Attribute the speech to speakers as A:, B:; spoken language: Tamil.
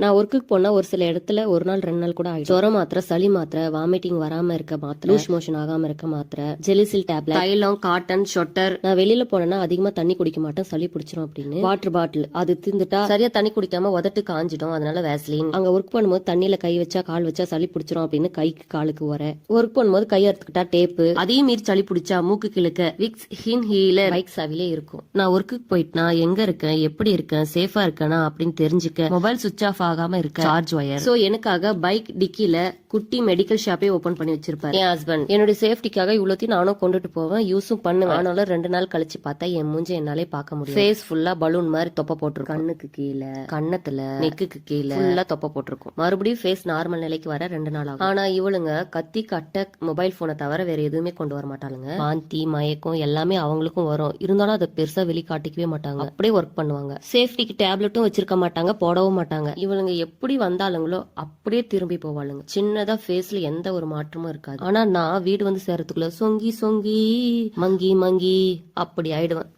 A: நான் ஒர்க்குக்கு போனா ஒரு சில இடத்துல ஒரு நாள் ரெண்டு நாள் கூட ஆயிடும். ஜுரம் மாத்திரை சளி மாத்திரை வாமிட்டிங் வராம இருக்க மாத்திரை லூஸ் மோஷன் ஆகாம இருக்க மாத்திரை ஜெலிசில் டேப்லெட் தைலம் காட்டன் ஷொட்டர் நான் வெளியில போனேன்னா அதிகமா தண்ணி குடிக்க மாட்டேன் சளி பிடிச்சிரும் அப்படின்னு. வாட்டர் பாட்டில் அது திந்துட்டா சரியா தண்ணி குடிக்காம உதட்டு காஞ்சிடும் அதனால வேஸ்லின் அங்க ஒர்க் பண்ணும்போது தண்ணியில கை வச்சா கால் வச்சா சளி பிடிச்சிரும் அப்படின்னு கைக்கு காலுக்கு வர ஒர்க் பண்ணும்போது கை அறுத்துக்கிட்டா டேப்பு அதையும் மீறி சளி பிடிச்சா மூக்கு கிழக்க. விக்ஸ் ஹின் ஹீலர் பைக் சாவிலே இருக்கும். நான் ஒர்க்குக்கு போயிட்டுனா எங்க இருக்கேன்? எப்படி இருக்கேன்? சேஃபா இருக்கேனா? அப்படின்னு தெரிஞ்சுக்க. மொபைல் சுவிச் ஆஃப் ஆகாம இருக்க. சார்ஜ் ஒயர் சோ எனக்காக பைக் டிக்கில குட்டி மெடிக்கல் ஷாப்பே ஓபன் பண்ணி வச்சிருப்பாரு. என் ஹஸ்பண்ட் என்னுடைய சேஃப்டிக்காக இவ்வளோத்தையும் நானும் கொண்டுட்டு போவேன். யூஸும் பண்ணுவேன். ஆனாலும் ரெண்டு நாள் கழிச்சு பார்த்தா என் மூஞ்ச என்னாலே பார்க்க முடியும் ஃபேஸ் ஃபுல்லா பலூன் மாதிரி தொப்பை போட்டிருக்கும். கண்ணுக்கு கீழே கண்ணத்துல நெக்குக்கு கீழே ஃபுல்லா தொப்பை போட்டிருக்கும். மறுபடியும் ஃபேஸ் நார்மல் நிலைக்கு வர ரெண்டு நாள் ஆகும். ஆனா இவளுங்க கத்தி கட்ட மொபைல் போனை தவிர வேற எதுவுமே கொண்டு வர மாட்டாளுங்க. வாந்தி மயக்கம் எல்லாமே அவங்களுக்கும் வரும். இருந்தாலும் அதை பெருசா வெளிக்காட்டிக்கவே மாட்டாங்க. அப்படியே ஒர்க் பண்ணுவாங்க. சேஃப்டிக்கு டேப்லெட்டும் வச்சிருக்க மாட்டாங்க. போடவும் மாட்டாங்க. இவளுங்க எப்படி வந்தாளுங்களோ அப்படியே திரும்பி போவாளுங்க. சின்னதா ஃபேஸ்ல எந்த ஒரு மாற்றமும் இருக்காது. ஆனா நான் வீடு வந்து சேரத்துக்குள்ள சொங்கி சொங்கி மங்கி மங்கி அப்படி ஆயிடுவேன்.